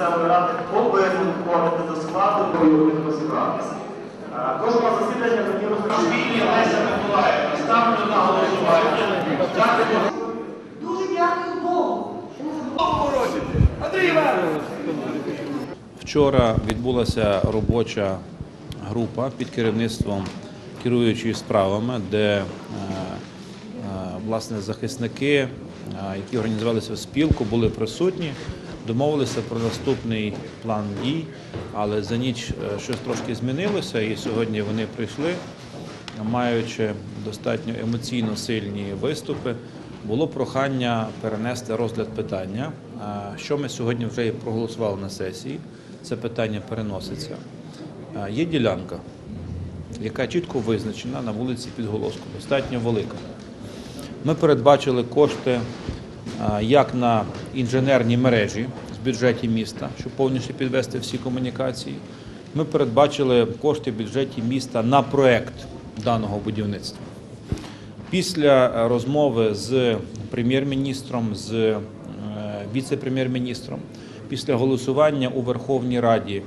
місцевої ради повинен входити до складу повинен розібратися. Кожного засідання мені розповідає Леся Миколаївна. Ставлю на голосування. Дякую. Дуже дякую Богу. Вчора відбулася робоча група під керівництвом керуючої справами, де е, е, власне захисники, е, які організувалися в спілку, були присутні, домовилися про наступний план дій, але за ніч е, щось трошки змінилося, і сьогодні вони прийшли, маючи достатньо емоційно сильні виступи. Було прохання перенести розгляд питання, що ми сьогодні вже проголосували на сесії. Це питання переноситься. Є ділянка, яка чітко визначена на вулиці Підголоску, достатньо велика. Ми передбачили кошти як на інженерні мережі з бюджеті міста, щоб повністю підвести всі комунікації. Ми передбачили кошти в бюджеті міста на проект даного будівництва. Після розмови з прем'єр-міністром, з е, віце-прем'єр-міністром, після голосування у Верховній Раді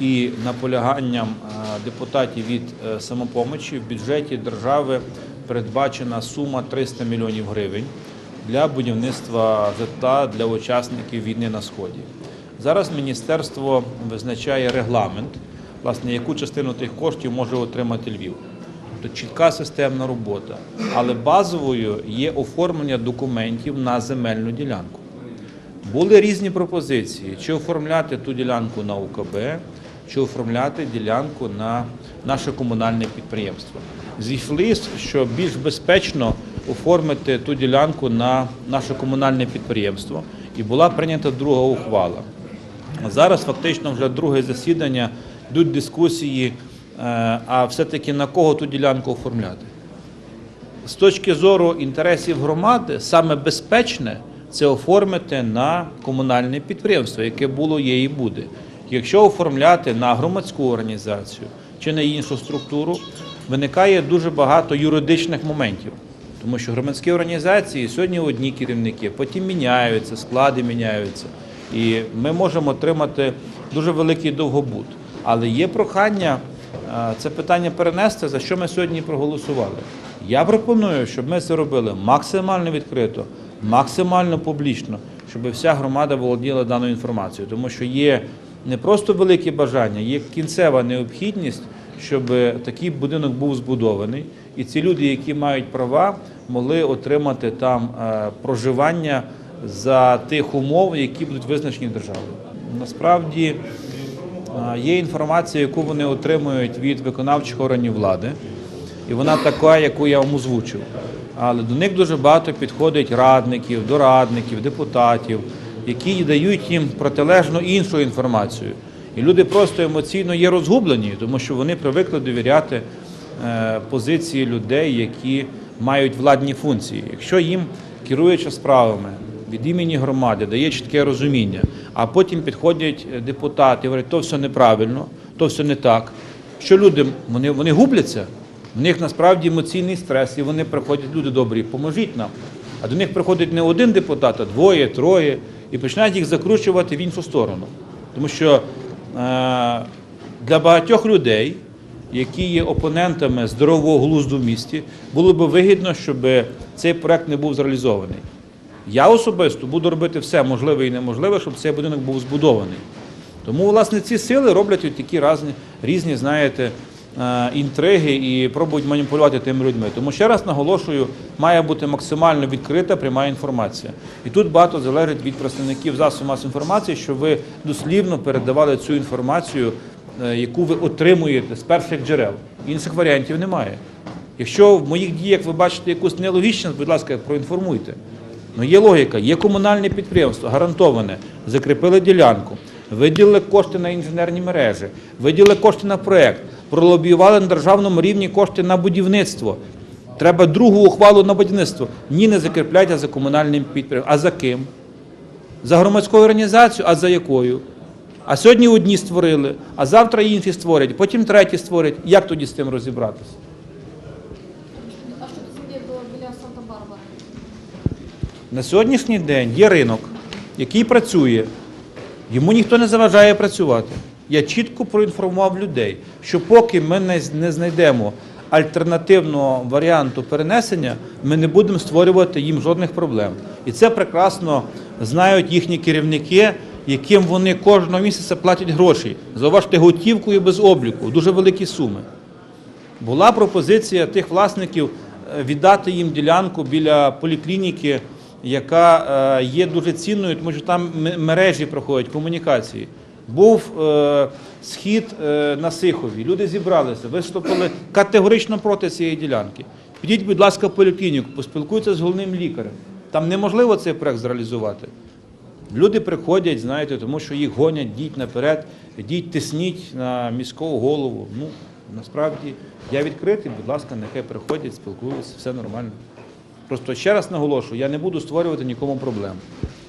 і наполяганням е, депутатів від е, самопомочі в бюджеті держави передбачена сума 300 мільйонів гривень для будівництва житла для учасників війни на сході. Зараз міністерство визначає регламент, власне, яку частину тих коштів може отримати Львів. Тобто чітка системна робота. Але базовою є оформлення документів на земельну ділянку. Були різні пропозиції: чи оформляти ту ділянку на УКБ, чи оформляти ділянку на наше комунальне підприємство. Зійшлись, що більш безпечно оформити ту ділянку на наше комунальне підприємство, і була прийнята друга ухвала. Зараз фактично вже друге засідання, йдуть дискусії, е, а все-таки на кого ту ділянку оформляти. З точки зору інтересів громади, саме безпечне це оформити на комунальне підприємство, яке було, є і буде. Якщо оформляти на громадську організацію чи на іншу структуру, виникає дуже багато юридичних моментів. Тому що громадські організації сьогодні одні керівники, потім міняються, склади міняються. І ми можемо отримати дуже великий довгобуд. Але є прохання е, це питання перенести, за що ми сьогодні проголосували. Я пропоную, щоб ми це робили максимально відкрито, максимально публічно, щоб вся громада володіла даною інформацією, тому що є не просто велике бажання, є кінцева необхідність, щоб такий будинок був збудований, і ці люди, які мають права, могли отримати там е, проживання за тих умов, які будуть визначені державою. Насправді е, є інформація, яку вони отримують від виконавчих органів влади, і вона така, яку я вам озвучив. Але до них дуже багато підходить радників, дорадників, депутатів, які дають їм протилежну іншу інформацію. І люди просто емоційно є розгублені, тому що вони привикли довіряти е, позиції людей, які мають владні функції. Якщо їм керуючи справами від імені громади дає чітке розуміння, а потім підходять е, депутати і говорять, то все неправильно, то все не так. Що люди вони, вони губляться? В них насправді емоційний стрес, і вони приходять, люди добрі, поможіть нам. А до них приходить не один депутат, а двоє, троє, і починають їх закручувати в іншу сторону. Тому що для багатьох людей, які є опонентами здорового глузду в місті, було б вигідно, щоб цей проект не був зреалізований. Я особисто буду робити все можливе і неможливе, щоб цей будинок був збудований. Тому, власне, ці сили роблять такі різні, знаєте, е, інтриги і пробують маніпулювати тими людьми. Тому ще раз наголошую, має бути максимально відкрита пряма інформація. І тут багато залежить від представників засобів масової інформації, щоб ви дослівно передавали цю інформацію, е, яку ви отримуєте з перших джерел. Інших варіантів немає. Якщо в моїх діях ви бачите якусь нелогічність, будь ласка, проінформуйте. Ну є логіка, є комунальне підприємство, гарантоване, закріпили ділянку, виділили кошти на інженерні мережі, виділили кошти на проект, пролобіювали на державному рівні кошти на будівництво. Треба другу ухвалу на будівництво. Ні, не закріпляйте за комунальним підприємством. А за ким? За громадською організацією, а за якою? А сьогодні одні створили, а завтра інші створять, потім треті створять. Як тоді з тим розібратися? А що біля Санта-Барбара? На сьогоднішній день є ринок, який працює. Йому ніхто не заважає працювати. Я чітко проінформував людей, що поки ми не, знайдемо альтернативного варіанту перенесення, ми не будемо створювати їм жодних проблем. І це прекрасно знають їхні керівники, яким вони кожного місяця платять гроші. Зауважте, готівкою без обліку, дуже великі суми. Була пропозиція тих власників е, віддати їм ділянку біля поліклініки, яка е, є дуже цінною, тому що там мережі проходять комунікації. Був е, схід е, на Сихові. Люди зібралися, виступили категорично проти цієї ділянки. Підіть, будь ласка, в поліклініку, поспілкуйтеся з головним лікарем. Там неможливо цей проект зреалізувати. Люди приходять, знаєте, тому що їх гонять, діть наперед, діть тисніть на міського голову. Ну, насправді, я відкритий, будь ласка, нехай приходять, спілкуються, все нормально. Просто ще раз наголошую, я не буду створювати нікому проблем.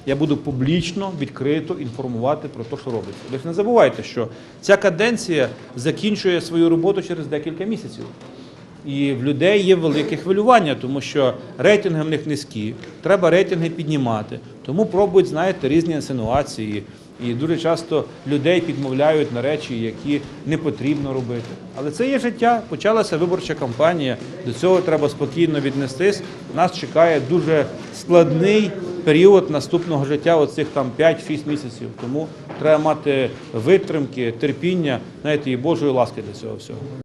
Я буду публічно, відкрито інформувати про те, що робиться. Ви ж не забувайте, що ця каденція закінчує свою роботу через декілька місяців. І в людей є велике хвилювання, тому що рейтинги в них низькі, треба рейтинги піднімати. Тому пробують, знаєте, різні інсинуації. І дуже часто людей підмовляють на речі, які не потрібно робити. Але це є життя. Почалася виборча кампанія. До цього треба спокійно віднестись. Нас чекає дуже складний період наступного життя, оцих там 5-6 місяців. Тому треба мати витримки, терпіння, знаєте, і Божої ласки для цього всього.